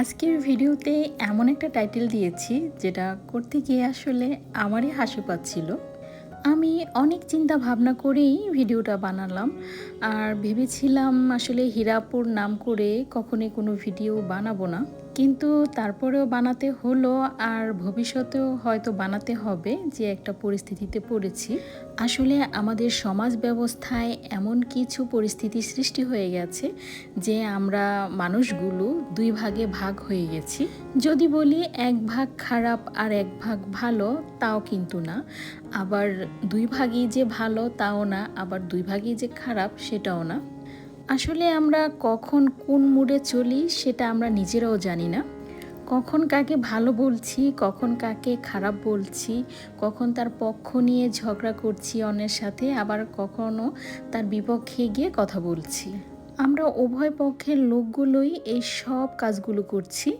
আজকের ভিডিওতে এমন একটা টাইটেল দিয়েছি, যেটা করতে গিয়ে আসলে আমারই হাসি পাচ্ছিল। আমি অনেক চিন্তা ভাবনা করেই ভিডিওটা বানালাম, আর ভেবেছিলাম আসলে হীরাপুর নাম করে কখনই কোনো ভিডিও বানাবো না। কিন্তু তারপরেও বানাতে হলো আর ভবিষ্যতেও হয়তো বানাতে হবে যে একটা পরিস্থিতিতে পড়েছি। আসলে আমাদের সমাজ ব্যবস্থায় এমন কিছু পরিস্থিতি সৃষ্টি হয়ে গেছে যে আমরা মানুষগুলো দুই ভাগে ভাগ হয়ে গেছি। যদি বলি এক ভাগ খারাপ আর এক ভাগ ভালো, তাও কিন্তু না। আবার দুই ভাগই যে ভালো, তাও না। আবার দুই ভাগই যে খারাপ, সেটাও না। আসলে আমরা কখন কোন মুডে চলি সেটা আমরা নিজেরাও জানি না। কখন কাকে ভালো বলছি, কখন কাকে খারাপ বলছি, কখন তার পক্ষ নিয়ে ঝগড়া করছি অন্যের সাথে, আবার কখনো তার বিপক্ষে গিয়ে কথা বলছি। আমরা উভয় পক্ষের লোকগুলোই এই সব কাজগুলো করছি।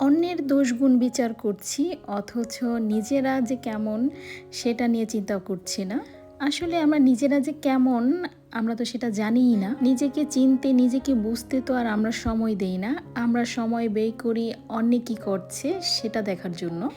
অন্যের দোষগুণ বিচার করছি, অথচ নিজেরা যে কেমন সেটা নিয়ে চিন্তা করছি না। আসলে আমরা নিজেরা যে কেমন, আমরা তো সেটা জানিই না। নিজেকে চিনতে, নিজেকে বুঝতে তো আর আমরা সময় দেই না। আমরা সময় ব্যয় করি অন্যে কি করছে সেটা দেখার জন্য।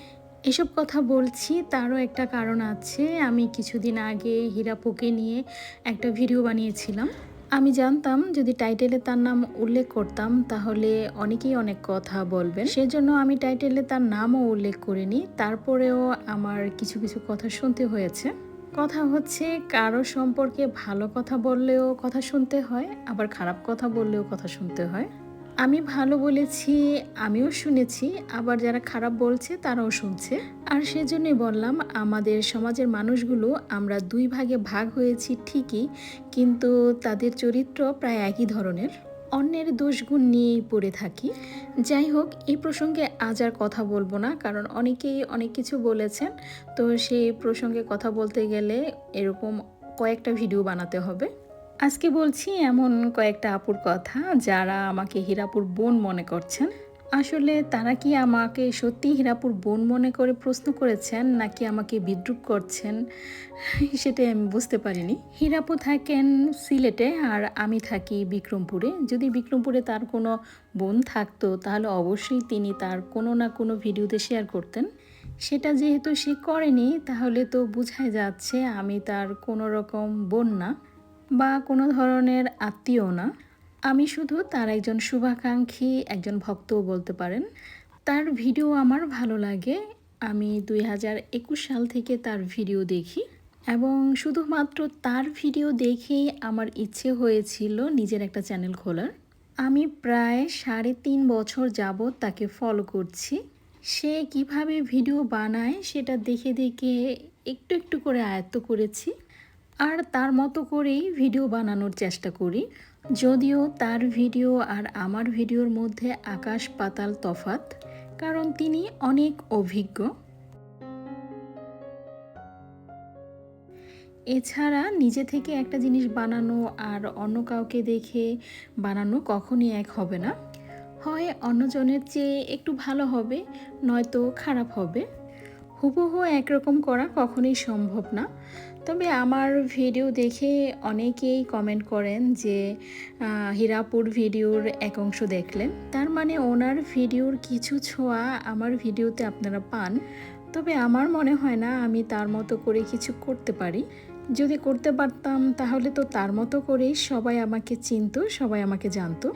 এসব কথা বলছি, তারও একটা কারণ আছে। আমি কিছুদিন আগে হীরাপুকে নিয়ে একটা ভিডিও বানিয়েছিলাম। আমি জানতাম, যদি টাইটেলে তার নাম উল্লেখ করতাম, তাহলে অনেকেই অনেক কথা বলবেন। সেজন্য আমি টাইটেলে তার নামও উল্লেখ করিনি। তারপরেও আমার কিছু কিছু কথা শুনতে হয়েছে। কথা হচ্ছে, কারও সম্পর্কে ভালো কথা বললেও কথা শুনতে হয়, আবার খারাপ কথা বললেও কথা শুনতে হয়। আমি ভালো বলেছি, আমিও শুনেছি, আবার যারা খারাপ বলছে তারাও শুনছে। আর সেজন্যই বললাম, আমাদের সমাজের মানুষগুলো আমরা দুই ভাগে ভাগ হয়েছি ঠিকই, কিন্তু তাদের চরিত্র প্রায় একই ধরনের। অন্যের দোষগুণ নিয়েই পড়ে থাকি। যাই হোক, এই প্রসঙ্গে আজ আর কথা বলব না, কারণ অনেকেই অনেক কিছু বলেছেন। তো সেই প্রসঙ্গে কথা বলতে গেলে এরকম কয়েকটা ভিডিও বানাতে হবে। আজকে বলছি এমন কয়েকটা আপুর কথা যারা আমাকে হীরাপুর বোন মনে করছেন। আসলে তারা কি আমাকে সত্যি হীরাপুর বোন মনে করে প্রশ্ন করেছেন, নাকি আমাকে বিদ্রুপ করছেন? সেটাই আমি বুঝতে পারিনি। হীরাপু থাকেন সিলেটে, আর আমি থাকি বিক্রমপুরে। যদি বিক্রমপুরে তার কোনো বোন থাকতো, তাহলে অবশ্যই তিনি তার কোনো না কোনো ভিডিওতে শেয়ার করতেন। সেটা যেহেতু সে করেনি, তাহলে তো বোঝাই যাচ্ছে আমি তার কোনো রকম বোন না, বা কোনো ধরনের আত্মীয় না। আমি শুধু তার একজন শুভাকাঙ্ক্ষী, একজন ভক্তও বলতে পারেন। তার ভিডিও আমার ভালো লাগে। আমি দুই হাজার একুশ সাল থেকে তার ভিডিও দেখি এবং শুধুমাত্র তার ভিডিও দেখেই আমার ইচ্ছে হয়েছিল নিজের একটা চ্যানেল খোলার। আমি প্রায় সাড়ে তিন বছর যাবৎ তাকে ফলো করছি। সে কীভাবে ভিডিও বানায় সেটা দেখে দেখে একটু একটু করে আয়ত্ত করেছি। আর তার মতো করেই ভিডিও বানানোর চেষ্টা করি। যদিও তার ভিডিও আর আমার ভিডিওর মধ্যে আকাশ পাতাল তফাত কারণ তিনি অনেক অভিজ্ঞ। এছাড়া নিজে থেকে একটা জিনিস বানানো আর অন্য কাউকে দেখে বানানো কখনই এক হবে না। হয় অন্যজনের চেয়ে একটু ভালো হবে, নয়তো খারাপ হবে। হুবহু একরকম করা কখনোই সম্ভব না। তবে আমার ভিডিও দেখে অনেকেই কমেন্ট করেন যে হীরাপুর ভিডিওর এক অংশ দেখলেন। তার মানে ওনার ভিডিওর কিছু ছোঁয়া আমার ভিডিওতে আপনারা পান। তবে আমার মনে হয় না আমি তার মতো করে কিছু করতে পারি। যদি করতে পারতাম তাহলে তো তার মতো করেই সবাই আমাকে চিনতো, সবাই আমাকে জানতো।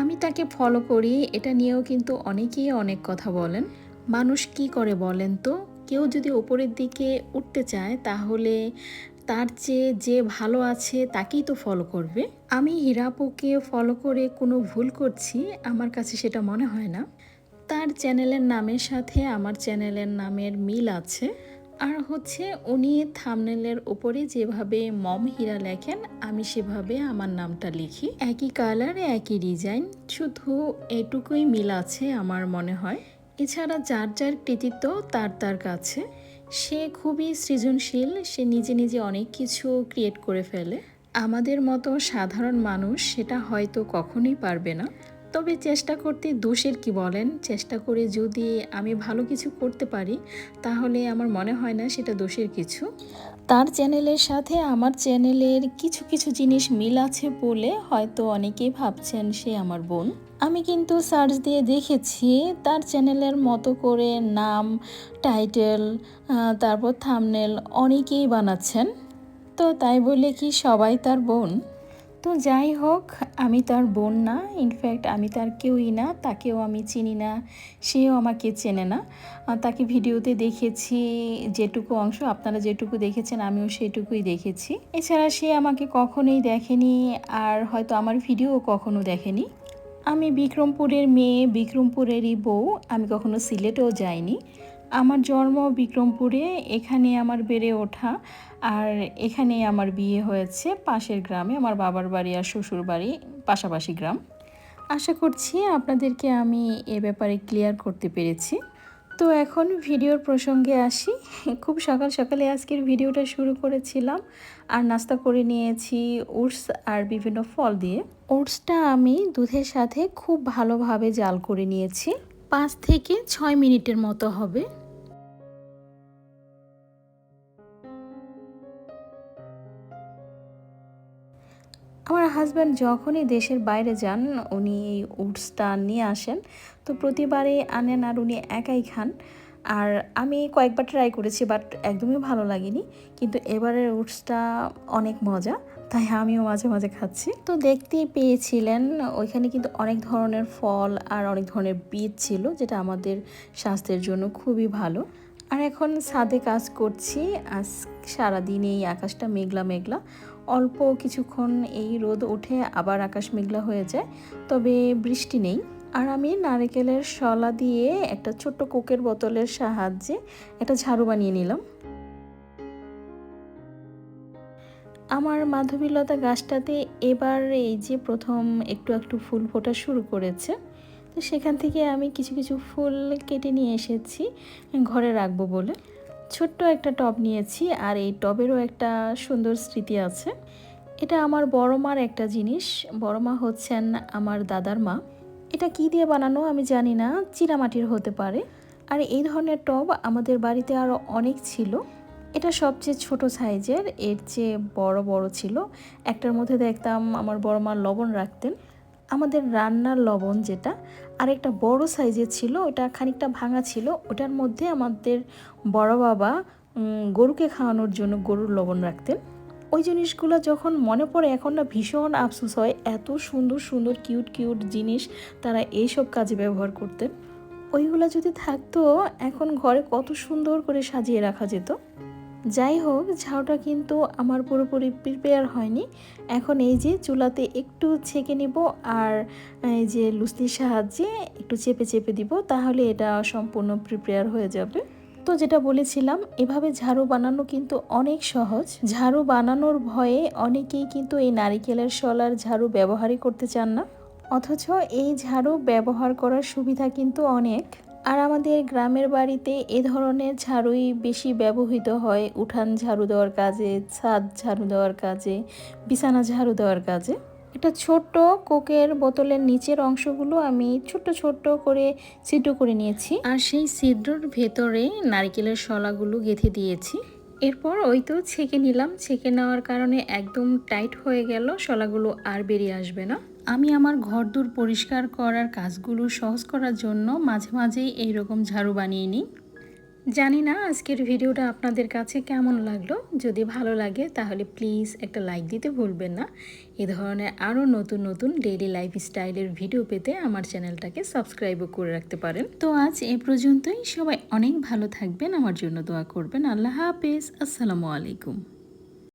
আমি তাকে ফলো করি, এটা নিয়েও কিন্তু অনেকেই অনেক কথা বলেন। মানুষ কি করে বলেন তো? কেউ যদি ওপরের দিকে উঠতে চায়, তাহলে তার চেয়ে যে ভালো আছে তাকেই তো ফলো করবে। আমি হীরাপুকে ফলো করে কোনো ভুল করছি, আমার কাছে সেটা মনে হয় না। তার চ্যানেলের নামের সাথে আমার চ্যানেলের নামের মিল আছে। আর হচ্ছে উনি থামনেলের ওপরে যেভাবে মম হীরা লেখেন, আমি সেভাবে আমার নামটা লিখি। একই কালার একই ডিজাইন শুধু এটুকুই মিল আছে আমার মনে হয়। এছাড়া যার যার কৃতিত্ব তার তার কাছে, সে খুবই সৃজনশীল, সে নিজে নিজে অনেক কিছু ক্রিয়েট করে ফেলে। আমাদের মতো সাধারণ মানুষ সেটা হয়তো কখনোই পারবে না। তবে চেষ্টা করতে দোষের কি বলেন? চেষ্টা করে যদি আমি ভালো কিছু করতে পারি, তাহলে আমার মনে হয় না সেটা দোষের কিছু। তার চ্যানেলের সাথে আমার চ্যানেলের কিছু কিছু জিনিস মিল আছে বলে হয়তো অনেকেই ভাবছেন সে আমার বোন। আমি কিন্তু সার্চ দিয়ে দেখেছি, তার চ্যানেলের মতো করে নাম টাইটেল তারপর থামনেল অনেকেই বানাচ্ছেন। তো তাই বলে কি সবাই তার বোন? তো যাই হোক, আমি তার বোন না ইনফ্যাক্ট আমি তার কেউই না, তাকেও আমি চিনি না, সেও আমাকে চেনে না। তাকে ভিডিওতে দেখেছি, যেটুকু অংশ আপনারা যেটুকু দেখেছেন, আমিও সেটুকুই দেখেছি। এছাড়া সে আমাকে কখনোই দেখেনি, আর হয়তো আমার ভিডিও কখনো দেখেনি। আমি বিক্রমপুরের মেয়ে, বিক্রমপুরেরই বউ। আমি কখনো সিলেটেও যাইনি। আমার জন্ম বিক্রমপুরে, এখানে আমার বেড়ে ওঠা। আর এখানে আমার বিয়ে হয়েছে পাশের গ্রামে, আমার বাবার বাড়ি আর শ্বশুর বাড়ি পাশাপাশি গ্রাম। আশা করছি আপনাদেরকে আমি এ ব্যাপারে ক্লিয়ার করতে পেরেছি। তো এখন ভিডিওর প্রসঙ্গে আসি। খুব সকাল সকালে আজকের ভিডিওটা শুরু করেছিলাম। আর নাস্তা করে নিয়েছি ওটস আর বিভিন্ন ফল দিয়ে। ওটসটা আমি দুধের সাথে খুব ভালোভাবে জাল করে নিয়েছি। পাঁচ থেকে ছয় মিনিটের মতো হবে। হাজব্যান্ড যখনই দেশের বাইরে যান, উনি এই উডসটা নিয়ে আসেন। তো প্রতিবারে আনেন আর উনি একাই খান। আর আমি কয়েকবার ট্রাই করেছি বাট একদমই ভালো লাগেনি। কিন্তু এবারের উডসটা অনেক মজা, তাই আমিও মাঝে মাঝে খাচ্ছি। তো দেখতেই পেয়েছিলেন, ওইখানে কিন্তু অনেক ধরনের ফল আর অনেক ধরনের বীজ ছিল, যেটা আমাদের স্বাস্থ্যের জন্য খুবই ভালো। আর এখন সাদে কাজ করছি, আজ সারাদিন এই আকাশটা মেঘলা মেঘলা। অল্প কিছুক্ষণ এই রোদ ওঠে, আবার আকাশ মেঘলা হয়ে যায়। তবে বৃষ্টি নেই। আর আমি নারিকেলের শলা দিয়ে একটা ছোট্ট কোকের বোতলের সাহায্যে একটা ঝাড়ু বানিয়ে নিলাম। আমার মাধবীলতা গাছটাতে এবার এই যে প্রথম একটু একটু ফুল ফোটা শুরু করেছে, তো সেখান থেকে আমি কিছু কিছু ফুল কেটে নিয়ে এসেছি, ঘরে রাখব বলে। ছোট্ট একটা টব নিয়েছি আর এই টবেরও একটা সুন্দর স্মৃতি আছে। এটা আমার বড় মার একটা জিনিস। বড় মা হচ্ছেন আমার দাদার মা। এটা কি দিয়ে বানানো আমি জানি না, চিরামাটির হতে পারে। আর এই ধরনের টব আমাদের বাড়িতে আরও অনেক ছিল। এটা সবচেয়ে ছোট সাইজের, এর চেয়ে বড় বড় ছিল। একটার মধ্যে দেখতাম আমার বড় মা লবণ রাখতেন। আমাদের রান্নার লবণ যেটা আর একটা বড় সাইজের ছিল, ওটা খানিকটা ভাঙা ছিল, ওটার মধ্যে আমাদের বড় বাবা গরুকে খাওয়ানোর জন্য গরুর লবণ রাখতেন। ওই জিনিসগুলো যখন মনে পড়ে, এখন না ভীষণ আফসোস হয়, এত সুন্দর সুন্দর, কিউট কিউট জিনিস তারা এইসব কাজে ব্যবহার করতেন। ওইগুলো যদি থাকতো, এখন ঘরে কত সুন্দর করে সাজিয়ে রাখা যেত। যাই হোক, ঝাউটা কিন্তু আমার পুরোপুরি প্রিপেয়ার হয়নি। এখন এই যে চুলাতে একটু ছেঁকে নিব আর এই যে লুসলির সাহায্যে একটু চেপে চেপে দিব, তাহলে এটা সম্পূর্ণ প্রিপেয়ার হয়ে যাবে। তো যেটা বলেছিলাম, এভাবে ঝাড়ু বানানো কিন্তু অনেক সহজ। ঝাড়ু বানানোর ভয়ে অনেকেই কিন্তু এই নারিকেলের শলার ঝাড়ু ব্যবহারই করতে চান না। অথচ এই ঝাড়ু ব্যবহার করার সুবিধা কিন্তু অনেক। আর আমাদের গ্রামের বাড়িতে এ ধরনের ঝাড়ুই বেশি ব্যবহৃত হয়। উঠান ঝাড়ু দেওয়ার কাজে, ছাদ ঝাড়ু দেওয়ার কাজে, বিছানা ঝাড়ু দেওয়ার কাজে। একটা ছোট্ট কোকের বোতলের নিচের অংশগুলো আমি ছোট্ট ছোট্ট করে ছিদ্র করে নিয়েছি। আর সেই ছিদ্রর ভেতরে নারকেলের শলাগুলো গেঁথে দিয়েছি। এরপর ওই তো ছেঁকে নিলাম। ছেঁকে নেওয়ার কারণে একদম টাইট হয়ে গেল। শলাগুলো আর বেরিয়ে আসবে না। আমি আমার ঘরদূর পরিষ্কার করার কাজগুলো সহজ করার জন্য মাঝে মাঝেই এইরকম ঝাড়ু বানিয়ে নিই। জানি না আজকের ভিডিওটা আপনাদের কাছে কেমন লাগল। যদি ভালো লাগে তাহলে প্লিজ একটা লাইক দিতে ভুলবেন না। এ ধরনের আরও নতুন নতুন ডেইলি লাইফ স্টাইলের ভিডিও পেতে আমার চ্যানেলটাকে সাবস্ক্রাইবও করে রাখতে পারেন। তো আজ এ পর্যন্তই। সবাই অনেক ভালো থাকবেন। আমার জন্য দোয়া করবেন। আল্লাহ হাফেজ। আসসালামু আলাইকুম।